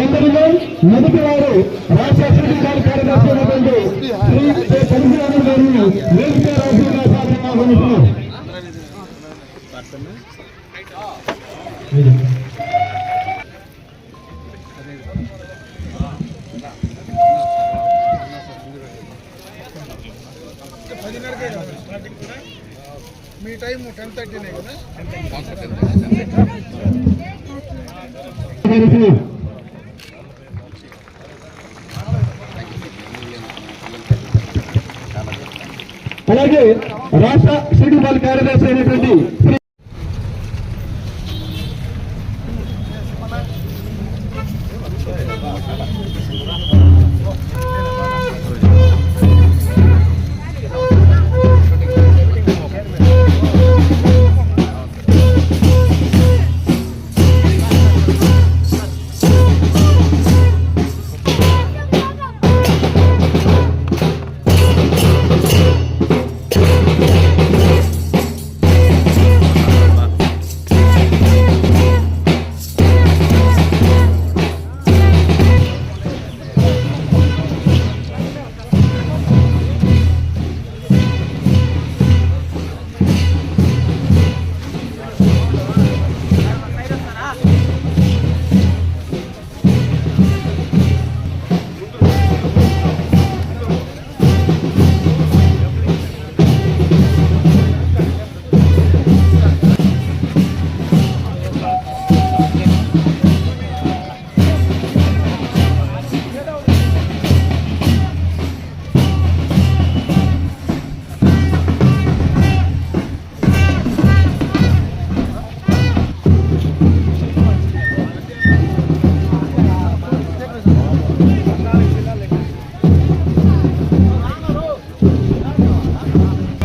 కొందరిలో మొదటి వారు రాష్ట్ర శ్రీకారు కార్యదర్శి అయినటువంటి శ్రీ గారిని వేదిక సాధన ఆహ్వానిస్తున్నాం. మీ టైం టెన్ థర్టీనే కదా? రాష్ట్ర కార్యదర్శి అయినటువంటి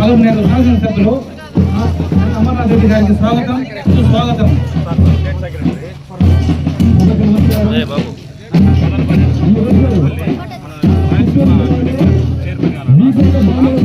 పదమూడు శాసనసభ్యులు అమర్నాథ్ రెడ్డి గారికి స్వాగతం. సుస్వాగతం. వెంటనే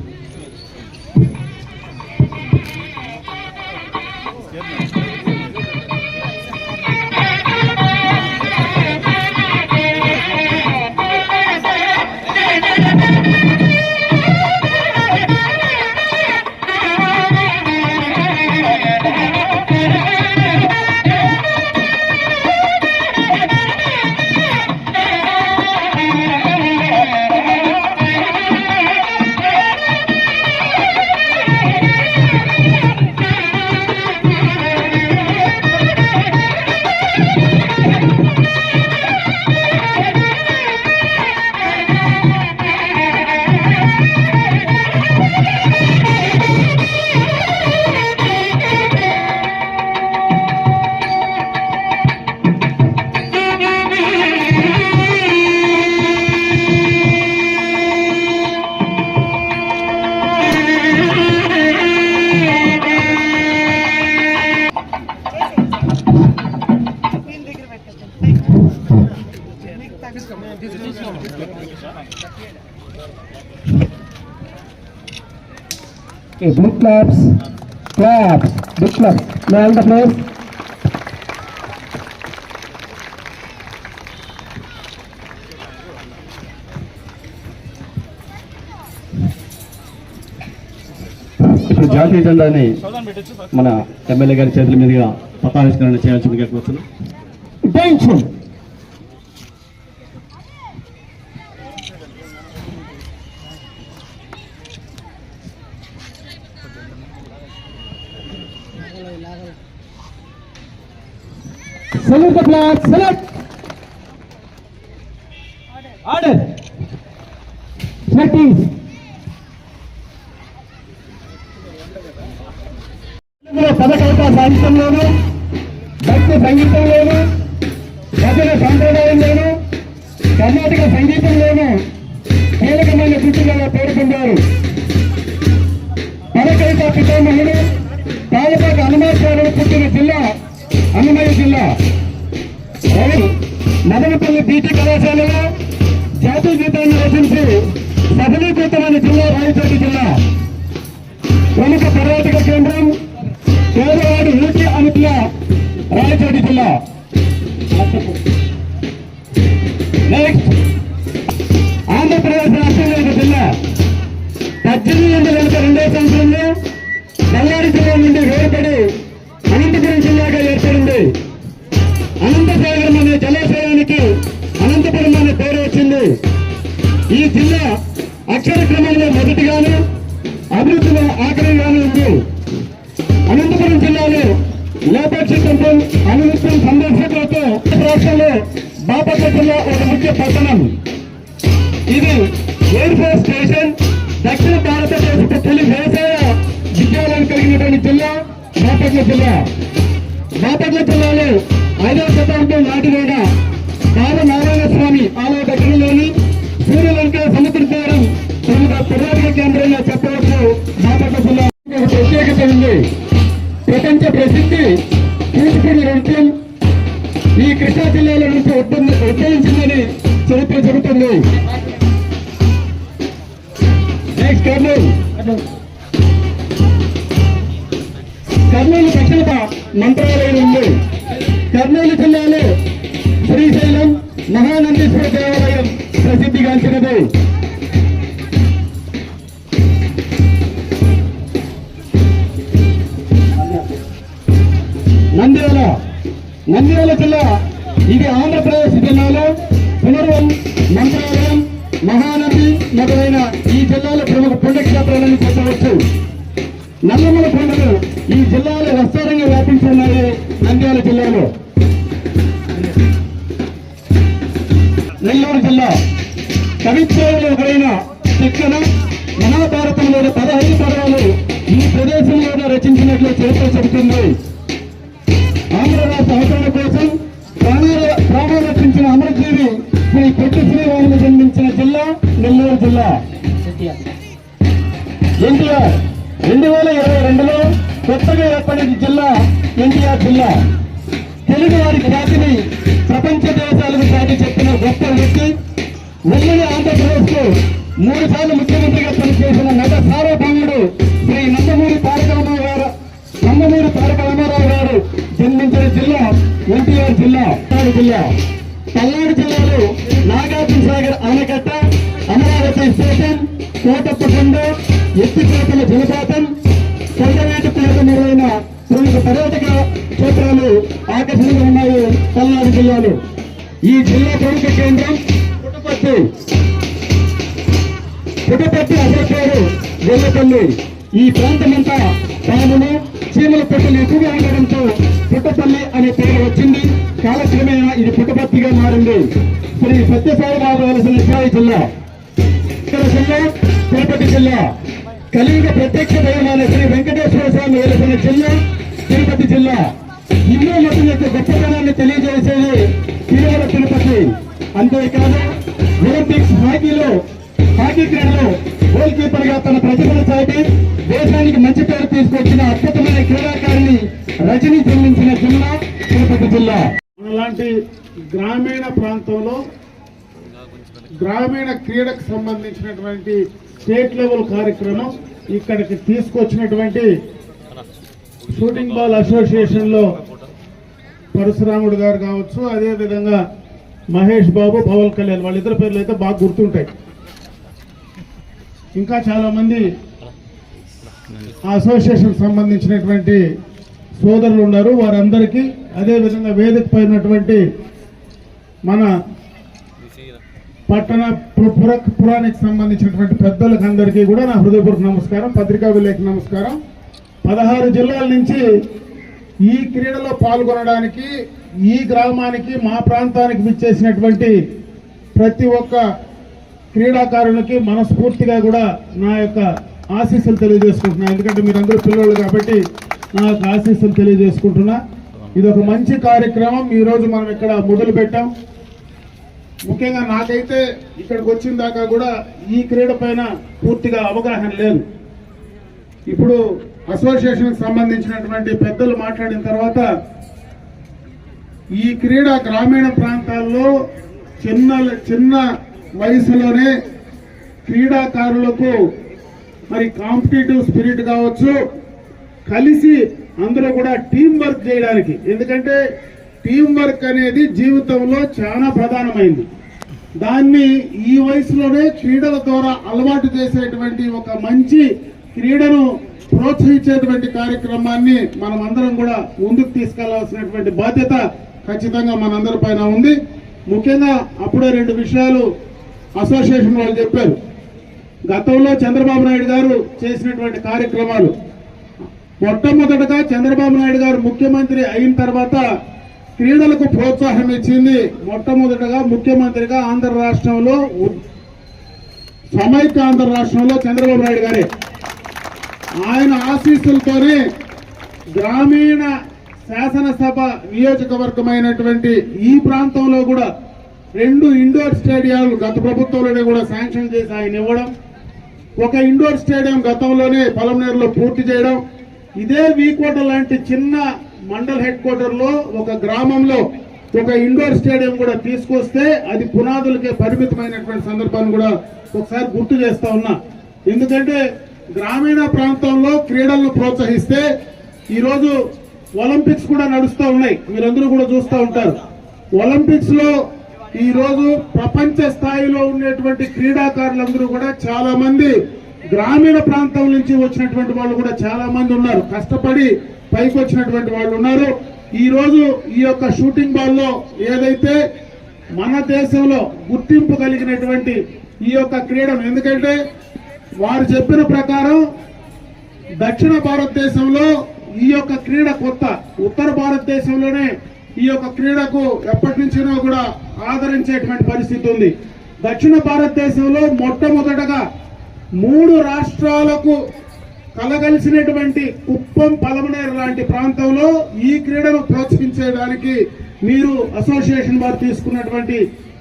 Okay, blue claps, claps, blue claps. May I have the place? ఇప్పుడు జాతీయ జెండాని మన ఎమ్మెల్యే గారి చేతుల మీదుగా పతావిష్కరణ చేయాల్సిందిగా కోరుతున్నాం Salute the flag, select! Order! తెలుగులో పదకవిత సాహిత్యంలోను భక్తి సంగీతంలోను భజన సాంప్రదాయంలోను కర్ణాటక సంగీతంలోను కీలకమైన సూచనగా పేర్కొన్నారు పరకైత పితామహుడు తాలపాక హనుమాచార్యుడు పుట్టిన జిల్లా అన్నమయ్య జిల్లా రవి మదనపల్లి బీటీ కళాశాలలో జాతీయ గీతాన్ని రచించి సఫలీకృతమైన జిల్లా రాయచోటి జిల్లా. ప్రముఖ పర్యాటక కేంద్రం పేదవాడు ఊటి అనుకుల రాయచోటి జిల్లా. నెక్స్ట్ ఆంధ్రప్రదేశ్ రాష్ట్రంలో ఒక జిల్లా. పద్దెనిమిది వందల ఎనభై రెండవ సంవత్సరంలో బళ్ళారి జిల్లా నుండి వేరుపడి అనంతపురం జిల్లాగా ఏర్పడింది. అనంతసాగరం అనే జలాశయానికి అనంతపురం అనే పేరు వచ్చింది. ఈ జిల్లా అక్షర క్రమంలో మొదటిగాను అభివృద్ధిలో ఆఖరిగాను ఉంది. అనంతపురం జిల్లాలో లేపాక్షి టెంపుల్ అనునిత్యం సందర్శకులతో రాష్ట్రంలో బాపట్ల జిల్లా ఒక ముఖ్య పట్టణం. ఇది ఎయిర్ ఫోర్స్ స్టేషన్ దక్షిణ భారతదేశ తొలి వ్యవసాయ విద్యాలయం కలిగినటువంటి జిల్లా బాపట్ల జిల్లా. బాపట్ల జిల్లాలో ఐదవ శతాబ్దం నాటివేడ బాల నారాయణ స్వామి ఆలయ దగ్గరలోని సూర్యలంక సముద్ర తీరం ప్రముఖ పర్యాటక కేంద్రంగా చెప్పవచ్చు. బాపట్ల జిల్లా ఒక ప్రత్యేకత ఉంది. ప్రపంచ ప్రసిద్ధి కూచిపూడి నృత్యం ఈ కృష్ణా జిల్లాలో నుంచి ఉద్భవించిందని చరిత్ర చెబుతుంది. నెక్స్ట్ కర్నూలు. కర్నూలు దక్షిణ మంత్రాలయం ఉంది. కర్నూలు జిల్లాలో శ్రీశైలం మహానందీశ్వర దేవాలయం ప్రసిద్ధిగాంచినది నంద్యాల నంద్యాల జిల్లా ఇది ఆంధ్రప్రదేశ్ జిల్లాలో పునర్వం మంత్రాలయం మహానది మొదలైన ఈ జిల్లాలో ప్రముఖ పుణ్యక్షేత్రాలను చెప్పవచ్చు నల్లమల కొండలు ఈ జిల్లాలో విస్తారంగా వ్యాపించి ఉన్నాయి నంద్యాల జిల్లాలో. నెల్లూరు జిల్లా కవిత్వంలో ఒకరైన తిక్కన మహాభారతంలోని పదహైదు పర్వాలు ఈ ప్రదేశంలోనే రచించినట్లు చరిత్ర చెబుతుంది. ఆంధ్ర రాష్ట్ర అవతరణ కోసం ప్రాణాల ప్రాణాలు రక్షించిన అమరజీవి శ్రీ పొట్టి శ్రీరాములు జన్మించిన జిల్లా నెల్లూరు జిల్లా. ఎన్టీఆర్ రెండు వేల ఇరవై రెండులో కొత్తగా ఏర్పడిన జిల్లా ఎన్టీఆర్ జిల్లా. తెలుగు వారి ఖ్యాతిని ప్రపంచ దేశాలకు చాటి చెప్పిన గొప్ప వ్యక్తి ఉమ్మడి ఆంధ్రప్రదేశ్ మూడు సార్లు ముఖ్యమంత్రిగా పనిచేసిన నట సార్వభౌముడు శ్రీ నందమూరి తారక రామారావు గారు నందమూరి తారక రామారావు గారు జన్మించిన జిల్లా ఎన్టీఆర్ జిల్లా పల్నాడు జిల్లా. పల్నాడు జిల్లాలో నాగార్జున సాగర్ ఆనకట్ట అమరావతి స్టేషన్ కోటప్పకొండ ఎత్తిపోతల జలపాతం ప్రాంతమంతా పాములు చీమల పెట్టలు ఎక్కువగా ఉండడంతో పుట్టపల్లి అనే పేరు వచ్చింది. కాలక్రమేణా ఇది పుట్టపర్తిగా మారింది. శ్రీ సత్యసాయి బాబు వెలసిన శివాయి జిల్లా జిల్లా తిరుపతి జిల్లా. కలియుగ ప్రత్యక్ష దైవమైన శ్రీ వెంకటేశ్వర స్వామి వెలసిన జిల్లా తిరుపతి జిల్లా. హిందూ మతం యొక్క గొప్పతనాన్ని తెలియజేసేది తిరుమల తిరుపతి. అంతేకాదు ఒలింపిక్స్ హాకీలో హాకీ క్రీడలో గోల్ కీపర్గా తన ప్రతిభను చాటి దేశానికి మంచి పేరు తీసుకొచ్చిన అద్భుతమైన క్రీడాకారిణి రజని చెల్లించిన జిల్లా తిరుపతి జిల్లా. అలాంటి గ్రామీణ ప్రాంతంలో గ్రామీణ క్రీడకు సంబంధించినటువంటి స్టేట్ లెవెల్ కార్యక్రమం ఇక్కడికి తీసుకొచ్చినటువంటి షూటింగ్ బాల్ అసోసియేషన్లో పరశురాముడు గారు కావచ్చు అదేవిధంగా మహేష్ బాబు పవన్ కళ్యాణ్ వాళ్ళిద్దరు పేర్లు అయితే బాగా గుర్తుంటాయి. ఇంకా చాలా మంది ఆ అసోసియేషన్ సంబంధించినటువంటి సోదరులు ఉన్నారు. వారందరికీ అదే విధంగా వేదిక పైనటువంటి మన పట్టణ పుర పురానికి సంబంధించినటువంటి పెద్దలకు అందరికీ కూడా నా హృదయపూర్వక నమస్కారం పత్రికా విలేక నమస్కారం. పదహారు జిల్లాల నుంచి ఈ క్రీడలో పాల్గొనడానికి ఈ గ్రామానికి మా ప్రాంతానికి విచ్చేసినటువంటి ప్రతి ఒక్క క్రీడాకారునికి మనస్ఫూర్తిగా కూడా నా యొక్క ఆశీస్సులు తెలియజేసుకుంటున్నా. ఎందుకంటే మీరందరూ పిల్లలు కాబట్టి నా యొక్క ఆశీస్సులు తెలియజేసుకుంటున్నా. ఇది ఒక మంచి కార్యక్రమం. ఈరోజు మనం ఇక్కడ మొదలు పెట్టాం. ముఖ్యంగా నాకైతే ఇక్కడికి వచ్చిన దాకా కూడా ఈ క్రీడ పైన పూర్తిగా అవగాహన లేదు. ఇప్పుడు అసోసియేషన్కి సంబంధించినటువంటి పెద్దలు మాట్లాడిన తర్వాత ఈ క్రీడ గ్రామీణ ప్రాంతాల్లో చిన్న చిన్న వయసులోనే క్రీడాకారులకు మరి కాంపిటేటివ్ స్పిరిట్ కావచ్చు. కలిసి అందరూ కూడా టీం వర్క్ చేయడానికి. ఎందుకంటే టీం వర్క్ అనేది జీవితంలో చాలా ప్రధానమైంది. దాన్ని ఈ వయసులోనే క్రీడల ద్వారా అలవాటు చేసేటువంటి ఒక మంచి క్రీడను ప్రోత్సహించేటువంటి కార్యక్రమాన్ని మనం అందరం కూడా ముందుకు తీసుకెళ్ళాల్సినటువంటి బాధ్యత ఖచ్చితంగా మనందరి పైన ఉంది. ముఖ్యంగా అప్పుడే రెండు విషయాలు అసోసియేషన్ వాళ్ళు చెప్పారు. గతంలో చంద్రబాబు నాయుడు గారు చేసినటువంటి కార్యక్రమాలు మొట్టమొదటగా చంద్రబాబు నాయుడు గారు ముఖ్యమంత్రి అయిన తర్వాత క్రీడలకు ప్రోత్సాహం ఇచ్చింది. మొట్టమొదటగా ముఖ్యమంత్రిగా ఆంధ్ర రాష్ట్రంలో సమైక్య ఆంధ్ర రాష్ట్రంలో చంద్రబాబు నాయుడు గారే. ఆయన ఆశీస్సులతోనే గ్రామీణ శాసనసభ నియోజకవర్గమైనటువంటి ఈ ప్రాంతంలో కూడా రెండు ఇండోర్ స్టేడియాలు గత ప్రభుత్వంలోనే కూడా శాంక్షన్ చేసి ఆయన ఇవ్వడం ఒక ఇండోర్ స్టేడియం గతంలోనే పొలంనేరులో పూర్తి చేయడం ఇదే వీకోట లాంటి చిన్న మండల్ హెడ్ క్వార్టర్లో ఒక గ్రామంలో ఒక ఇండోర్ స్టేడియం కూడా తీసుకొస్తే అది పునాదులకే పరిమితమైనటువంటి సందర్భాన్ని కూడా ఒకసారి గుర్తు చేస్తా ఉన్నా. ఎందుకంటే గ్రామీణ ప్రాంతంలో క్రీడలను ప్రోత్సహిస్తే ఈరోజు ఒలింపిక్స్ కూడా నడుస్తూ ఉన్నాయి. మీరందరూ కూడా చూస్తూ ఉంటారు. ఒలింపిక్స్లో ఈరోజు ప్రపంచ స్థాయిలో ఉండేటువంటి క్రీడాకారులందరూ కూడా చాలా మంది గ్రామీణ ప్రాంతం నుంచి వచ్చినటువంటి వాళ్ళు కూడా చాలా మంది ఉన్నారు. కష్టపడి పైకి వచ్చినటువంటి వాళ్ళు ఉన్నారు. ఈరోజు ఈ యొక్క షూటింగ్ బాల్లో ఏదైతే మన దేశంలో గుర్తింపు కలిగినటువంటి ఈ యొక్క క్రీడను ఎందుకంటే వారు చెప్పిన ప్రకారం దక్షిణ భారతదేశంలో ఈ యొక్క క్రీడ కొత్త ఉత్తర భారతదేశంలోనే ఈ యొక్క క్రీడకు ఎప్పటి నుంచినో కూడా ఆదరించేటువంటి పరిస్థితి ఉంది. దక్షిణ భారతదేశంలో మొట్టమొదటగా మూడు రాష్ట్రాలకు కలగలిసినటువంటి కుప్పం పలమనేరు లాంటి ప్రాంతంలో ఈ క్రీడను ప్రోత్సహించడానికి మీరు అసోసియేషన్ వారు తీసుకున్నటువంటి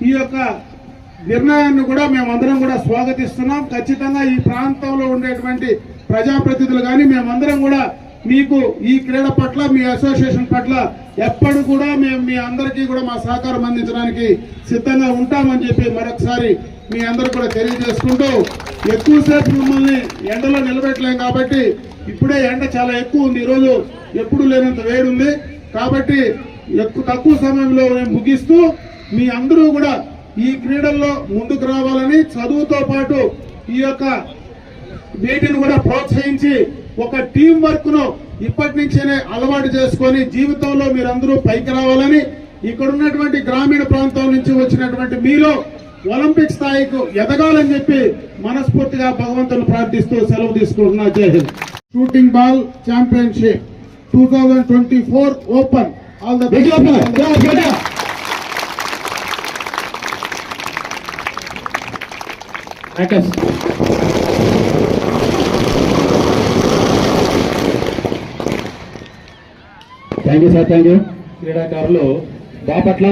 ఈ యొక్క నిర్ణయాన్ని కూడా మేమందరం కూడా స్వాగతిస్తున్నాం. ఖచ్చితంగా ఈ ప్రాంతంలో ఉండేటువంటి ప్రజాప్రతినిధులు కానీ మేమందరం కూడా మీకు ఈ క్రీడ పట్ల మీ అసోసియేషన్ పట్ల ఎప్పుడు కూడా మేము మీ అందరికీ కూడా మా సహకారం అందించడానికి సిద్ధంగా ఉంటామని చెప్పి మరొకసారి మీ అందరూ కూడా తెలియజేసుకుంటూ ఎక్కువసేపు మిమ్మల్ని ఎండలో నిలబెట్టలేం కాబట్టి ఇప్పుడే ఎండ చాలా ఎక్కువ ఉంది. ఈరోజు ఎప్పుడు లేనంత వేడి ఉంది. కాబట్టి ఎక్కువ తక్కువ సమయంలో మేము ముగిస్తూ మీ అందరూ కూడా ఈ క్రీడల్లో ముందుకు రావాలని చదువుతో పాటు ఈ యొక్క వీటిని కూడా ప్రోత్సహించి ఒక టీం వర్క్ను ఇప్పటి నుంచేనే అలవాటు చేసుకొని జీవితంలో మీరందరూ పైకి రావాలని ఇక్కడ ఉన్నటువంటి గ్రామీణ ప్రాంతం నుంచి వచ్చినటువంటి మీరు ఒలింపిక్ స్థాయికి ఎదగాలని చెప్పి మనస్ఫూర్తిగా భగవంతుని ప్రార్థిస్తూ సెలవు తీసుకుంటున్నా. జై Hind. Shooting ball championship two thousand twenty four open. All the thank you sir thank you క్రీడాకారులు బాపట్ల